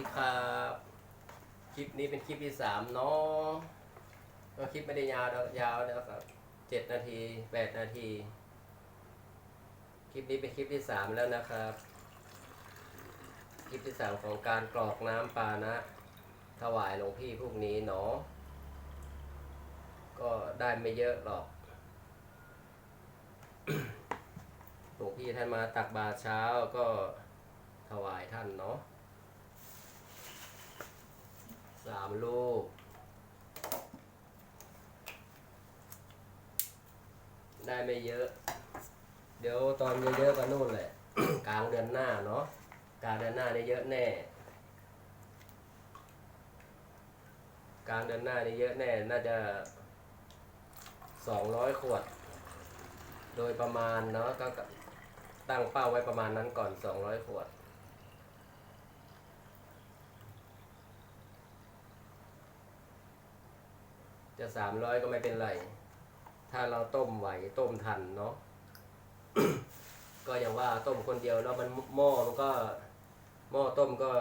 ดีครับคลิปนี้เป็นคลิปที่สามเนาะก็คลิปไม่ได้ยาวยาวนะครับเจ็ดนาทีแปดนาที คลิปนี้เป็นคลิปที่สามแล้วนะครับ คลิปที่สามของการกรอกน้ำปานะ ถวายหลวงพี่พวกนี้เนาะก็ได้ไม่เยอะหรอกหลวงพี่ท่านมาตักบาตรเช้าก็ถวายท่านเนาะ สามลูก ได้ไม่เยอะ เดี๋ยวตอนเยอะๆก็นู่นแหละ กลางเดือนหน้าเนาะกลางเดือนหน้านี่เยอะแน่ กลางเดือนหน้านี่เยอะแน่ น่าจะสองร้อยขวด โดยประมาณเนาะก็ตั้งเป้าไว้ประมาณนั้นก่อนสองร้อยขวด จะสามร้อยก็ไม่เป็นไร ถ้าเราต้มไหวต้มทันเนาะก็อย่างว่าต้มคนเดียวแล้วมันหม้อมันก็หม้อต้มก็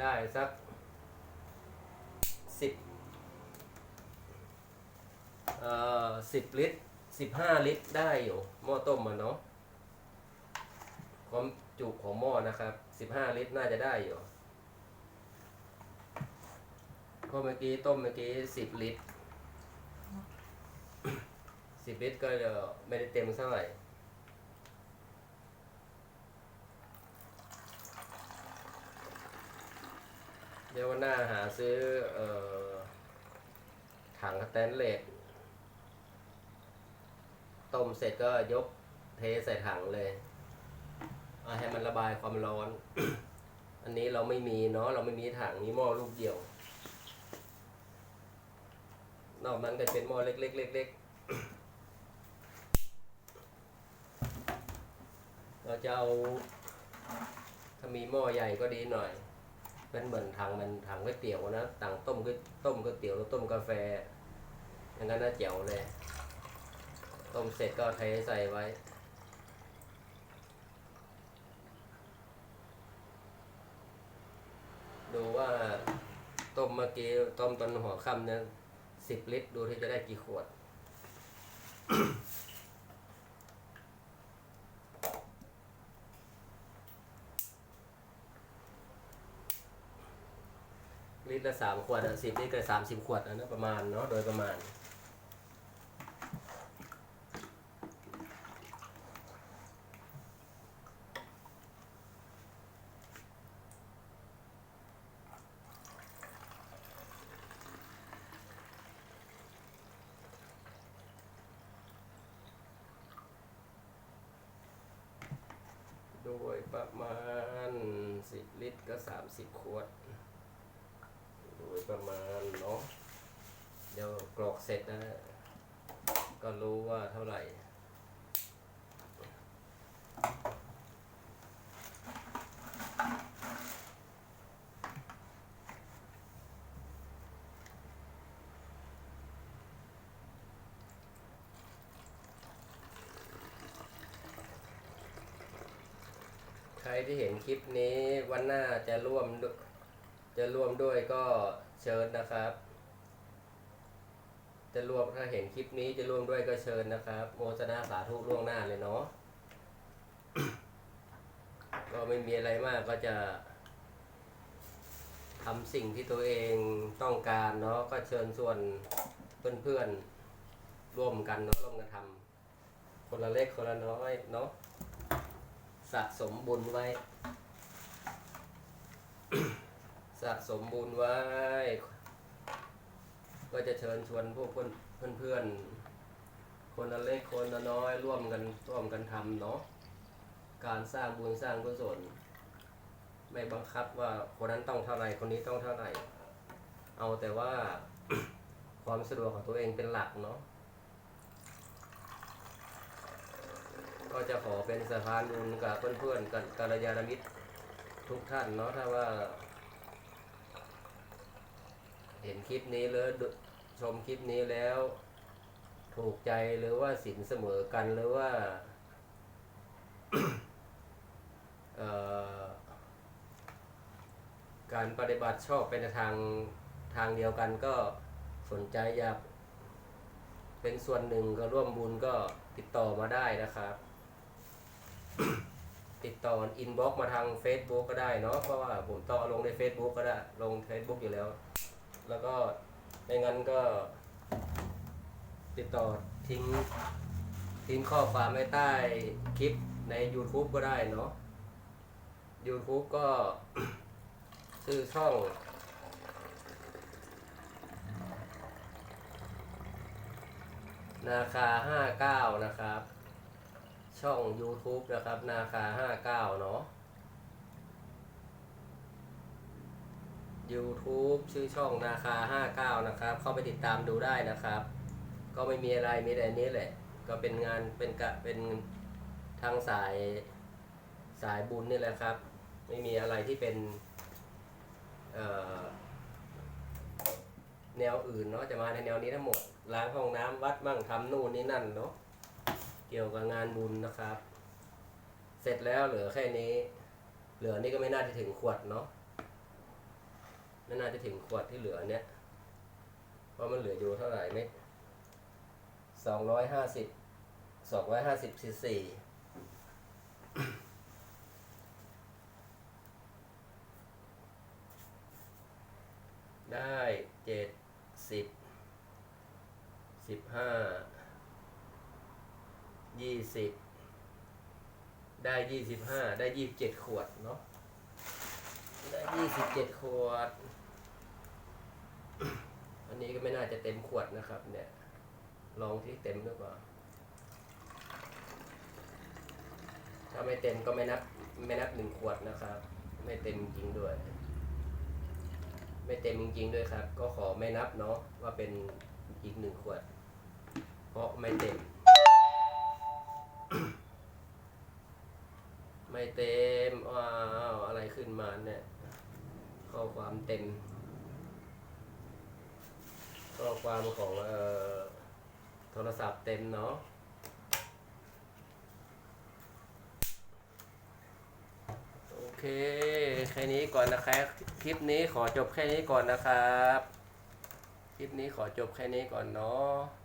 ได้สักสิบเอ่อสิบลิตรสิบห้าลิตรได้อยู่หม้อต้มมันเนาะความจุของหม้อนะครับสิบห้าลิตรน่าจะได้อยู่ เพราะเมื่อกี้ต้มเมื่อกี้สิบลิตรสิบลิตรก็ไม่ได้เต็มเท่าไหร่เดี๋ยววันหน้าหาซื้อออถังสแตนเลสต้มเสร็จก็ยกเทใส่ถังเลยเอาให้มันระบายความร้อน อันนี้เราไม่มีเนาะเราไม่มีถังมีหม้อลูกเดียว นอกนั้นก็เป็นหม้อเล็กๆเล็กๆเราจะเอาถ้ามีหม้อใหญ่ก็ดีหน่อยเป็นเหมือนถังมันถังก๋วยเตี๋ยวนะถังต้มก๋วยต้มก๋วยเตี๋ยวแล้วต้มกาแฟอย่างนั้นน่าเจ๋วเลย ต้มเสร็จก็เทใส่ไว้ดูว่าต้มเมื่อกี้ต้มตอนหัวค่ำเนี่ย สิบลิตร ดูที่จะได้กี่ขวด ลิตรละสามขวดสิบลิตรก็สามสิบขวดอะนะประมาณเนาะโดยประมาณ โดยประมาณสิบลิตรก็สามสิบขวด โดยประมาณเนาะ เดี๋ยวกรอกเสร็จนะ ก็รู้ว่าเท่าไหร่ รที่เห็นคลิปนี้วันหน้าจะร่วมจะร่วมด้วยก็เชิญนะครับ จะร่วมถ้าเห็นคลิปนี้จะร่วมด้วยก็เชิญนะครับ โมทนาสาธุล่วงหน้าเลยเนาะก็ไม่มีอะไรมากก็จะทำสิ่งที่ตัวเองต้องการเนาะก็เชิญชวนเพื่อนๆร่วมกันเนาะร่วมกันทำคนละเล็กคนละน้อยเนาะ สะสมบุญไว้ สะสมบุญไว้ ก็จะเชิญชวนพวกเพื่อนเพื่อนๆคนละเล็กคนละน้อยร่วมกันร่วมกันทำเนาะการสร้างบุญสร้างกุศลไม่บังคับว่าคนนั้นต้องเท่าไหร่คนนี้ต้องเท่าไหร่ เอาแต่ว่าความสะดวกของตัวเองเป็นหลักเนาะ ก็จะขอเป็นสะพานบุญกับเพื่อนๆกับกัลยาณมิตรทุกท่านเนาะถ้าว่า เห็นคลิปนี้แล้วชมคลิปนี้แล้ว ถูกใจหรือว่าสินเสมอกันหรือว่าการปฏิบัติชอบไปในทางทางเดียวกันก็สนใจอยากเป็นส่วนหนึ่งก็ร่วมบุญก็ติดต่อมาได้นะครับ ติดต่ออินบ็อกมาทาง Facebook ก็ได้เนาะเพราะว่าผมต่อลงใน Facebook ก็ได้ลง Facebook อยู่แล้ว แล้วก็ไม่งั้นก็ ติดต่อทิ้งทิ้งข้อความไว้ใต้คลิปใน YouTube ก็ได้เนาะ YouTube ก็ ชื่อช่อง นาคา 59 นะครับ ช่อง YouTube นะครับ นาคา 59 เนาะ YouTube ชื่อช่องนาคา 59 นะครับ เข้าไปติดตามดูได้นะครับ ก็ไม่มีอะไร มีแต่นี้แหละ ก็เป็นงาน เป็นกะ เป็นทางสายสายบุญนี่แหละครับ ไม่มีอะไรที่เป็นแนวอื่นเนาะ จะมาในแนวนี้ทั้งหมด ล้างห้องน้ำวัดมั่งทำนู่นนี่นั่นเนาะ เกี่ยวกับงานบุญนะครับ เสร็จแล้วเหลือแค่นี้ เหลือนี่ก็ไม่น่าจะถึงขวดเนาะไม่น่าจะถึงขวดที่เหลือเนี้ยเพราะมันเหลืออยู่เท่าไหร่ไม่สองร้อยห้าสิบสองร้อยห้าสิบซีซี ได้เจ็ดสิบสิบห้ายี่ สิบได้ยี่สิบห้าได้ยี่สิบเจ็ดขวดเนาะได้ยี่สิบเจ็ดขวด อันนี้ก็ไม่น่าจะเต็มขวดนะครับ เนี่ย ลองที่เต็มหรือเปล่า ถ้าไม่เต็มก็ไม่นับไม่นับหนึ่งขวดนะครับ ไม่เต็มจริงด้วย ไม่เต็มจริงๆด้วยครับ ก็ขอไม่นับเนาะว่าเป็นอีกหนึ่งขวด เพราะไม่เต็ม ข้อความเต็ม ข้อความของเอ่อโทรศัพท์เต็มเนาะโอเค แค่นี้ก่อนนะครับคลิปนี้ขอจบแค่นี้ก่อนนะครับ คลิปนี้ขอจบแค่นี้ก่อนเนาะ